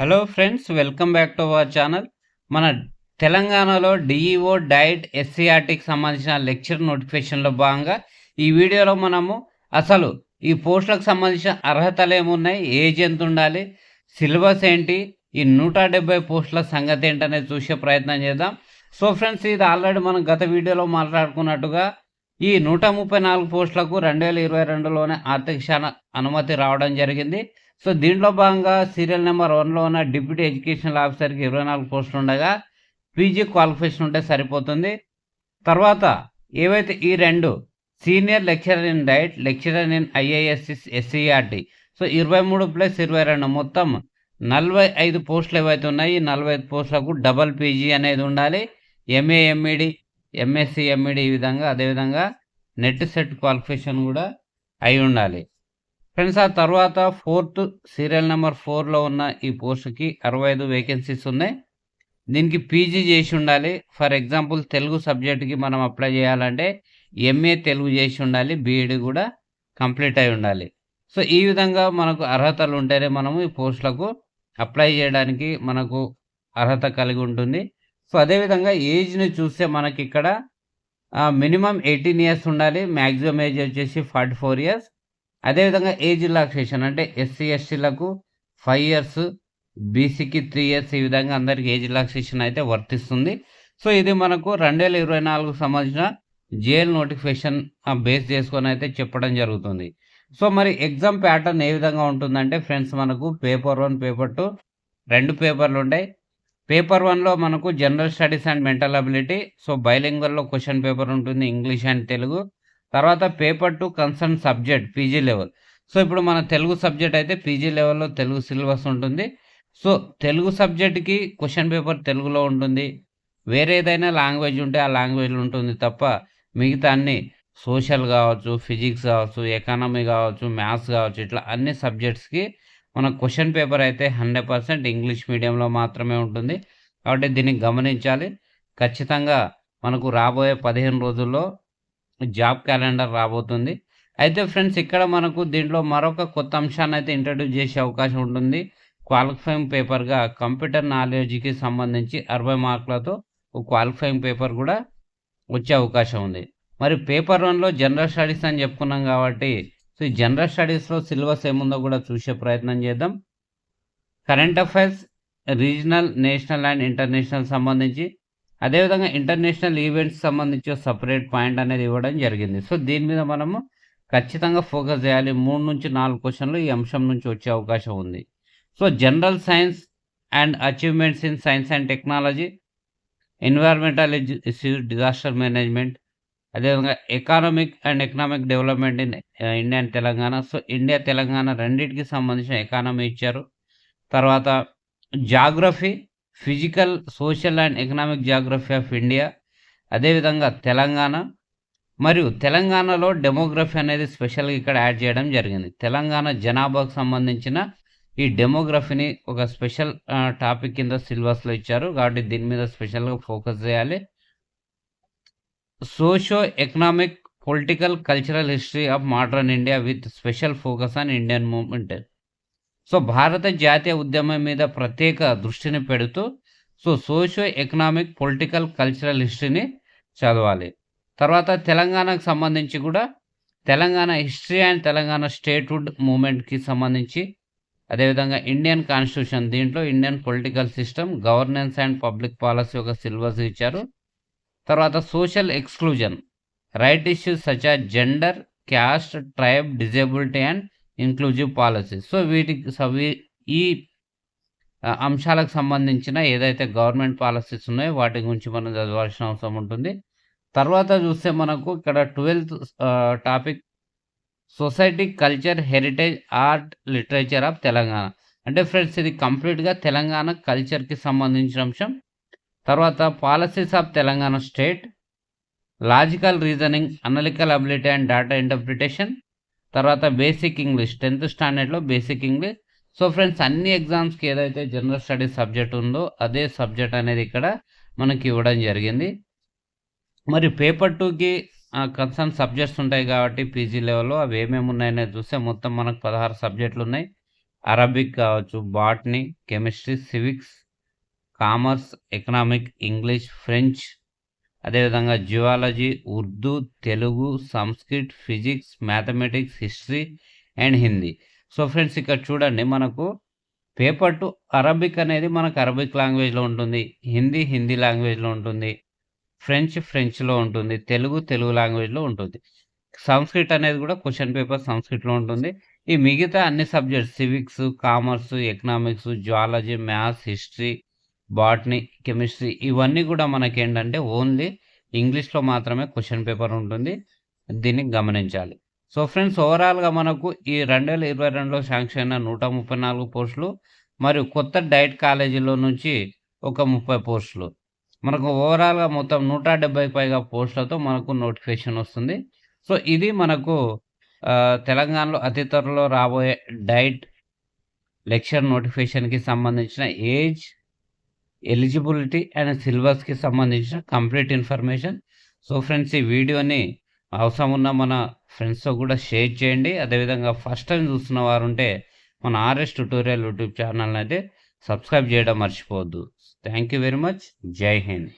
Hello friends welcome back to our channel మన తెలంగాణలో DEO diet ఎస్సీఆర్టీకి సంబంధించిన లెక్చర్ నోటిఫికేషన్లో భాగంగా ఈ వీడియోలో మనము అసలు ఈ పోస్టులకు సంబంధించిన అర్హతలు ఏమున్నాయి ఏజ్ ఎంత ఉండాలి సిలబస్ ఏంటి ఈ నూట డెబ్బై పోస్టుల సంగతి ఏంటనేది చూసే ప్రయత్నం చేద్దాం. సో ఫ్రెండ్స్ ఇది ఆల్రెడీ మనం గత వీడియోలో మాట్లాడుకున్నట్టుగా ఈ నూట ముప్పై నాలుగు పోస్టులకు రెండు వేల ఇరవై రెండులోనే ఆర్థిక శాఖ అనుమతి రావడం జరిగింది. సో దీంట్లో భాగంగా సీరియల్ నెంబర్ వన్లో ఉన్న డిప్యూటీ ఎడ్యుకేషనల్ ఆఫీసర్కి ఇరవై నాలుగు పోస్టులు ఉండగా పీజీ క్వాలిఫికేషన్ ఉంటే సరిపోతుంది. తర్వాత ఏవైతే ఈ రెండు senior lecturer in DIET lecturer in IASS SCERT so ఇరవై మూడు ప్లస్ ఇరవై రెండు మొత్తం నలభై ఐదు పోస్టులు ఏవైతే ఉన్నాయి ఈ నలభై ఐదు పోస్టులకు డబల్ పీజీ అనేది ఉండాలి. ఎంఏ ఎంఈడి ఎంఎస్సి ఎంఈడి ఈ విధంగా అదేవిధంగా నెట్ సెట్ క్వాలిఫికేషన్ కూడా అయి ఉండాలి. ఫ్రెండ్స్ ఆ తర్వాత ఫోర్త్ సీరియల్ నెంబర్ ఫోర్లో ఉన్న ఈ పోస్ట్కి అరవై ఐదు వేకెన్సీస్ ఉన్నాయి. దీనికి పీజీ చేసి ఉండాలి. ఫర్ ఎగ్జాంపుల్ తెలుగు సబ్జెక్ట్కి మనం అప్లై చేయాలంటే ఎంఏ తెలుగు చేసి ఉండాలి బీఈడి కూడా కంప్లీట్ అయి ఉండాలి. సో ఈ విధంగా మనకు అర్హతలు ఉంటేనే మనము ఈ పోస్టులకు అప్లై చేయడానికి మనకు అర్హత కలిగి ఉంటుంది. సో అదేవిధంగా ఏజ్ని చూస్తే మనకి ఇక్కడ మినిమం ఎయిటీన్ ఇయర్స్ ఉండాలి. మ్యాక్సిమం ఏజ్ వచ్చేసి ఫార్టీ ఫోర్ ఇయర్స్. అదేవిధంగా ఏజ్ రిలాక్సేషన్ అంటే ఎస్సీ ఎస్టీలకు ఫైవ్ ఇయర్స్ బీసీకి త్రీ ఇయర్స్ ఈ విధంగా అందరికీ ఏజ్ రిలాక్సేషన్ అయితే వర్తిస్తుంది. సో ఇది మనకు రెండు వేల ఇరవై నాలుగు సంబంధించిన జేఎల్ నోటిఫికేషన్ బేస్ చేసుకొని అయితే చెప్పడం జరుగుతుంది. సో మరి ఎగ్జామ్ ప్యాటర్న్ ఏ విధంగా ఉంటుందంటే ఫ్రెండ్స్ మనకు పేపర్ వన్ పేపర్ టూ రెండు పేపర్లు ఉంటాయి. పేపర్ వన్లో మనకు general studies and mental ability so బైలింగ్వల్లో question paper ఉంటుంది ఇంగ్లీష్ అండ్ తెలుగు తర్వాత paper two concern subject PG level so ఇప్పుడు మన తెలుగు సబ్జెక్ట్ అయితే పీజీ లెవెల్లో తెలుగు సిలబస్ ఉంటుంది. సో తెలుగు సబ్జెక్ట్కి క్వశ్చన్ పేపర్ తెలుగులో ఉంటుంది. వేరే ఏదైనా లాంగ్వేజ్ ఉంటే ఆ లాంగ్వేజ్లో ఉంటుంది తప్ప మిగతా అన్ని సోషల్ కావచ్చు ఫిజిక్స్ కావచ్చు ఎకానమీ కావచ్చు మ్యాథ్స్ కావచ్చు ఇట్లా అన్ని సబ్జెక్ట్స్కి మన క్వశ్చన్ పేపర్ అయితే హండ్రెడ్ పర్సెంట్ ఇంగ్లీష్ మీడియంలో మాత్రమే ఉంటుంది. కాబట్టి దీన్ని గమనించాలి. ఖచ్చితంగా మనకు రాబోయే పదిహేను రోజుల్లో జాబ్ క్యాలెండర్ రాబోతుంది. అయితే ఫ్రెండ్స్ ఇక్కడ మనకు దీంట్లో మరొక కొత్త అంశాన్ని అయితే ఇంట్రడ్యూస్ చేసే అవకాశం ఉంటుంది. క్వాలిఫైయింగ్ పేపర్గా కంప్యూటర్ నాలెడ్జ్కి సంబంధించి అరవై మార్కులతో ఒక క్వాలిఫైయింగ్ పేపర్ కూడా వచ్చే అవకాశం ఉంది. మరి పేపర్ వన్లో జనరల్ స్టడీస్ అని చెప్పుకున్నాం కాబట్టి సో ఈ జనరల్ స్టడీస్లో సిలబస్ ఏముందో కూడా చూసే ప్రయత్నం చేద్దాం. Current affairs regional national and international సంబంధించి అదేవిధంగా ఇంటర్నేషనల్ ఈవెంట్స్ సంబంధించి సపరేట్ పాయింట్ అనేది ఇవ్వడం జరిగింది. సో దీని మీద మనము ఖచ్చితంగా ఫోకస్ చేయాలి. మూడు నుంచి నాలుగు క్వశ్చన్లు ఈ అంశం నుంచి వచ్చే అవకాశం ఉంది. So general science and achievements in science and technology environmental issues disaster management అదేవిధంగా economic and economic development in India and Telangana. So India Telangana రెండింటికి సంబంధించిన ఎకానమీ ఇచ్చారు. తర్వాత geography physical social and economic geography of India అదేవిధంగా తెలంగాణ మరియు తెలంగాణలో demography అనేది స్పెషల్గా ఇక్కడ యాడ్ చేయడం జరిగింది. తెలంగాణ జనాభాకు సంబంధించిన ఈ డెమోగ్రఫీని ఒక స్పెషల్ టాపిక్ కింద సిలబస్లో ఇచ్చారు. కాబట్టి దీని మీద స్పెషల్గా ఫోకస్ చేయాలి. Socio economic political cultural history of modern India with special focus on Indian movement so భారత జాతీయ ఉద్యమం మీద ప్రత్యేక దృష్టిని పెడుతూ so socio economic political cultural హిస్టరీని చదవాలి. తర్వాత తెలంగాణకు సంబంధించి కూడా Telangana history and Telangana statehood మూమెంట్కి సంబంధించి అదేవిధంగా ఇండియన్ కాన్స్టిట్యూషన్ దీంట్లో Indian political system governance and public policy ఒక సిలబస్ ఇచ్చారు. తర్వాత social exclusion right issues such ఆ gender caste tribe disability and inclusive policy so వీటికి ఈ అంశాలకు సంబంధించిన ఏదైతే గవర్నమెంట్ పాలసీస్ ఉన్నాయో వాటి గురించి మనం చదవాల్సిన అవసరం ఉంటుంది. తర్వాత చూస్తే మనకు ఇక్కడ twelfth topic society culture heritage art literature of Telangana. అంటే ఫ్రెండ్స్ ఇది కంప్లీట్గా తెలంగాణ కల్చర్కి సంబంధించిన అంశం. తర్వాత policies of Telangana state logical reasoning analytical ability and data interpretation తర్వాత బేసిక్ ఇంగ్లీష్ టెన్త్ స్టాండర్డ్లో బేసిక్ ఇంగ్లీష్ సో ఫ్రెండ్స్ అన్ని ఎగ్జామ్స్కి ఏదైతే జనరల్ స్టడీస్ సబ్జెక్ట్ ఉందో అదే సబ్జెక్ట్ అనేది ఇక్కడ మనకి ఇవ్వడం జరిగింది. మరి పేపర్ టూకి కన్సర్న్ సబ్జెక్ట్స్ ఉంటాయి కాబట్టి పీజీ లెవెల్లో అవి ఏమేమి ఉన్నాయనేది చూస్తే మొత్తం మనకు పదహారు సబ్జెక్టులు ఉన్నాయి. అరబిక్ కావచ్చు botany chemistry civics commerce economic English French అదేవిధంగా geology Urdu Telugu Sanskrit physics mathematics history and Hindi. So friends ఇక్కడ చూడండి మనకు పేపర్ టు అరబిక్ అనేది మనకు అరబిక్ లాంగ్వేజ్లో ఉంటుంది హిందీ హిందీ లాంగ్వేజ్లో ఉంటుంది ఫ్రెంచ్ ఫ్రెంచ్లో ఉంటుంది తెలుగు తెలుగు లాంగ్వేజ్లో ఉంటుంది. సంస్కృత్ అనేది కూడా క్వశ్చన్ పేపర్ సంస్కృత్లో ఉంటుంది. ఈ మిగతా అన్ని subjects civics commerce economics zoology maths history botany chemistry ఇవన్నీ కూడా మనకి ఏంటంటే ఓన్లీ ఇంగ్లీష్లో మాత్రమే క్వశ్చన్ పేపర్ ఉంటుంది. దీన్ని గమనించాలి. సో ఫ్రెండ్స్ ఓవరాల్గా మనకు ఈ రెండు వేల ఇరవై రెండులో శాంక్షన్ అయిన నూట ముప్పై నాలుగు పోస్టులు మరియు కొత్త డైట్ కాలేజీలో నుంచి ఒక ముప్పై పోస్టులు. మనకు ఓవరాల్గా మొత్తం నూట డెబ్బై పైగా పోస్టులతో మనకు నోటిఫికేషన్ వస్తుంది. సో ఇది మనకు తెలంగాణలో అతి త్వరలో రాబోయే డైట్ లెక్చర్ నోటిఫికేషన్కి సంబంధించిన ఏజ్ ఎలిజిబిలిటీ అండ్ సిలబస్కి సంబంధించిన కంప్లీట్ ఇన్ఫర్మేషన్. సో ఫ్రెండ్స్ ఈ వీడియోని అవసరం ఉన్న మన ఫ్రెండ్స్తో కూడా షేర్ చేయండి. అదేవిధంగా ఫస్ట్ టైం చూస్తున్న వారు ఉంటే మన ఆర్ఎస్ ట్యూటోరియల్ యూట్యూబ్ ఛానల్ అయితే సబ్స్క్రైబ్ చేయడం మర్చిపోవద్దు. Thank you very much. జై హింద్.